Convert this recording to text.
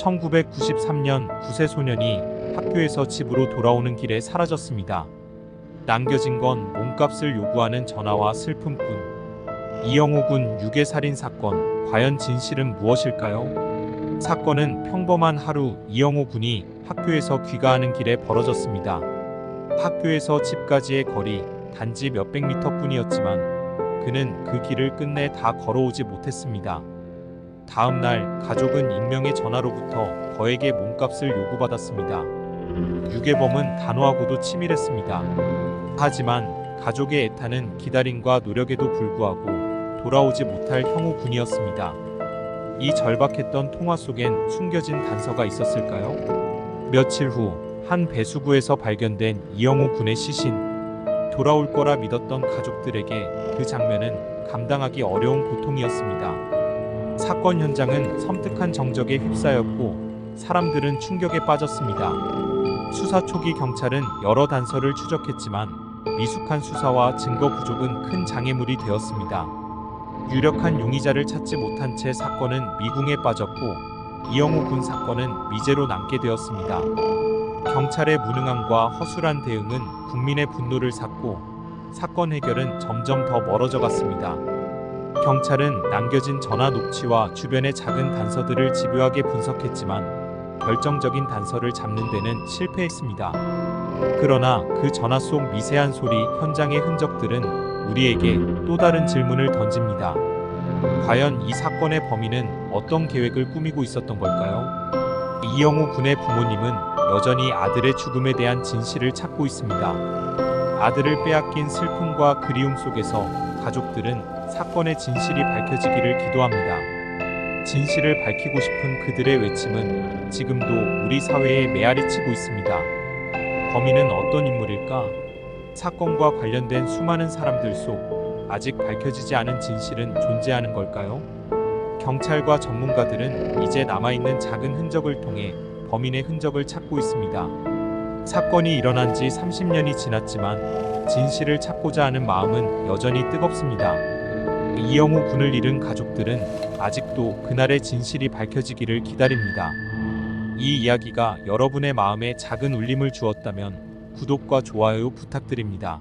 1993년 9세 소년이 학교에서 집으로 돌아오는 길에 사라졌습니다. 남겨진 건 몸값을 요구하는 전화와 슬픔뿐. 이영호 군 유괴 살인 사건, 과연 진실은 무엇일까요? 사건은 평범한 하루 이영호 군이 학교에서 귀가하는 길에 벌어졌습니다. 학교에서 집까지의 거리 단지 몇백 미터 뿐이었지만 그는 그 길을 끝내 다 걸어오지 못했습니다. 다음 날 가족은 익명의 전화로부터 거액의 몸값을 요구받았습니다. 유괴범은 단호하고도 치밀했습니다. 하지만 가족의 애타는 기다림과 노력에도 불구하고 돌아오지 못할 형우 군이었습니다. 이 절박했던 통화 속엔 숨겨진 단서가 있었을까요? 며칠 후 한 배수구에서 발견된 이영호 군의 시신. 돌아올 거라 믿었던 가족들에게 그 장면은 감당하기 어려운 고통이었습니다. 사건 현장은 섬뜩한 정적에 휩싸였고 사람들은 충격에 빠졌습니다. 수사 초기 경찰은 여러 단서를 추적했지만 미숙한 수사와 증거 부족은 큰 장애물이 되었습니다. 유력한 용의자를 찾지 못한 채 사건은 미궁에 빠졌고 이영호 군 사건은 미제로 남게 되었습니다. 경찰의 무능함과 허술한 대응은 국민의 분노를 샀고 사건 해결은 점점 더 멀어져 갔습니다. 경찰은 남겨진 전화 녹취와 주변의 작은 단서들을 집요하게 분석했지만 결정적인 단서를 잡는 데는 실패했습니다. 그러나 그 전화 속 미세한 소리, 현장의 흔적들은 우리에게 또 다른 질문을 던집니다. 과연 이 사건의 범인은 어떤 계획을 꾸미고 있었던 걸까요? 이영호 군의 부모님은 여전히 아들의 죽음에 대한 진실을 찾고 있습니다. 아들을 빼앗긴 슬픔과 그리움 속에서 가족들은 사건의 진실이 밝혀지기를 기도합니다. 진실을 밝히고 싶은 그들의 외침은 지금도 우리 사회에 메아리 치고 있습니다. 범인은 어떤 인물일까? 사건과 관련된 수많은 사람들 속 아직 밝혀지지 않은 진실은 존재하는 걸까요? 경찰과 전문가들은 이제 남아있는 작은 흔적을 통해 범인의 흔적을 찾고 있습니다. 사건이 일어난 지 30년이 지났지만 진실을 찾고자 하는 마음은 여전히 뜨겁습니다. 이영호 군을 잃은 가족들은 아직도 그날의 진실이 밝혀지기를 기다립니다. 이 이야기가 여러분의 마음에 작은 울림을 주었다면 구독과 좋아요 부탁드립니다.